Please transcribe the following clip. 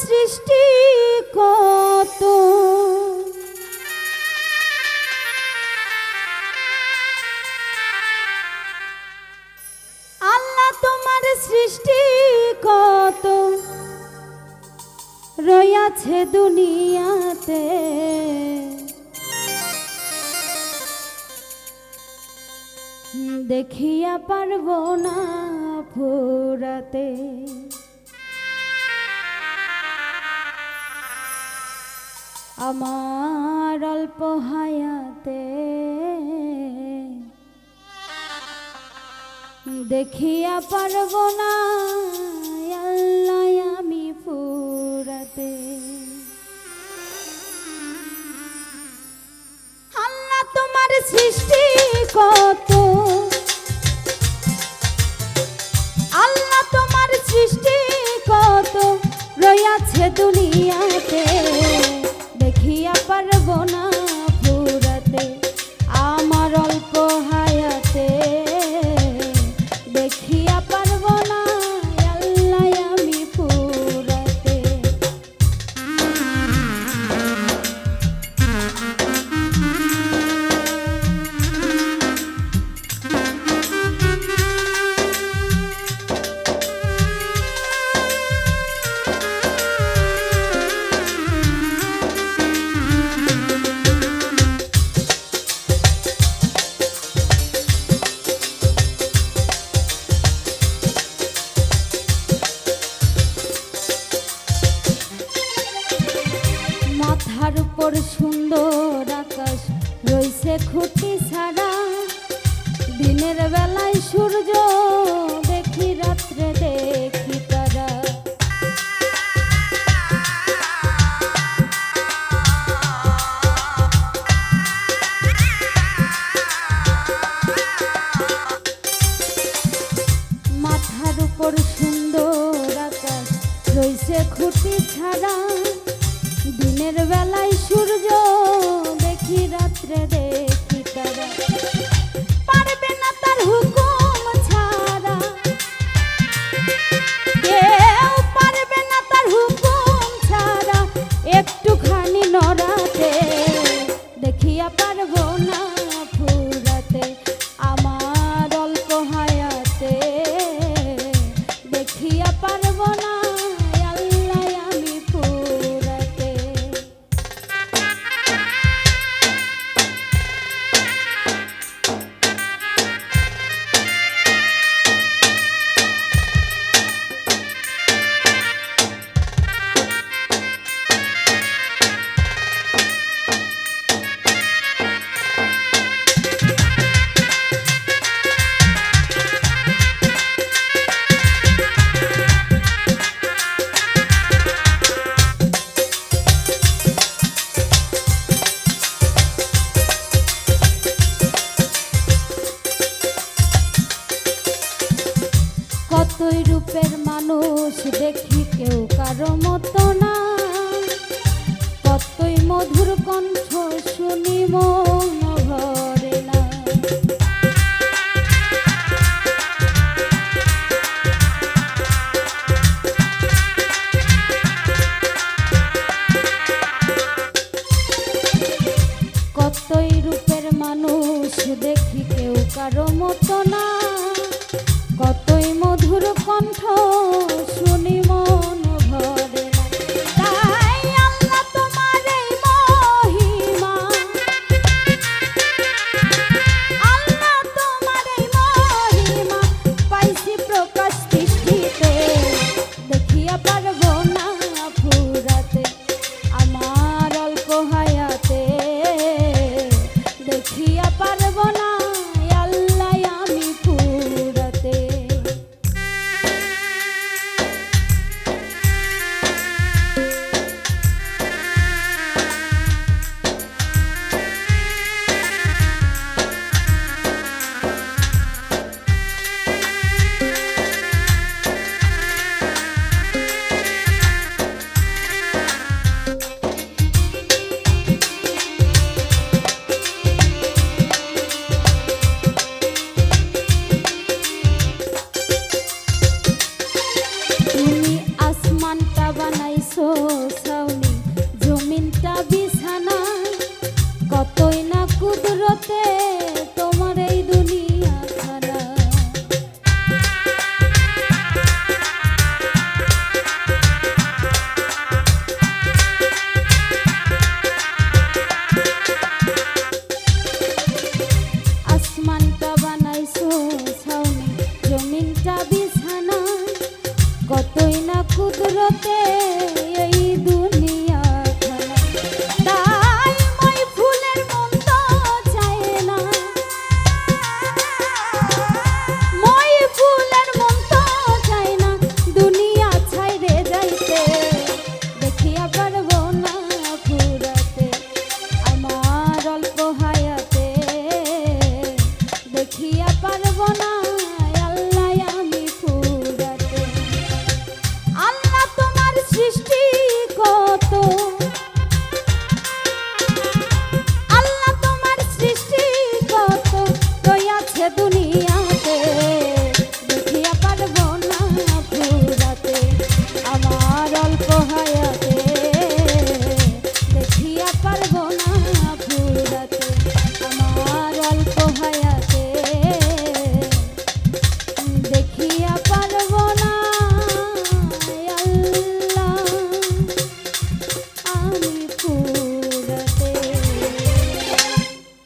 সৃষ্টি কত? আল্লাহ তোমার সৃষ্টি কত? রয়াছে দুনিয়াতে। দেখিয়া পারব না ফুরাতে। আমার অল্প হায়াতে দেখিয়া পারব না আমি ফুরাতে। আল্লাহ তোমার সৃষ্টি কত আকাশ রইছে খুঁটি ছাড়া। দিনের বেলায় সূর্য দেখি, রাত্রে দেখি তারা। মাথার উপর সুন্দর আকাশ রইছে খুঁটি ছাড়া। পারব না কতই রূপের মানুষ দেখি কেউ কারও মতো না। কতই মধুর কণ্ঠ শুনি মন ভরে না।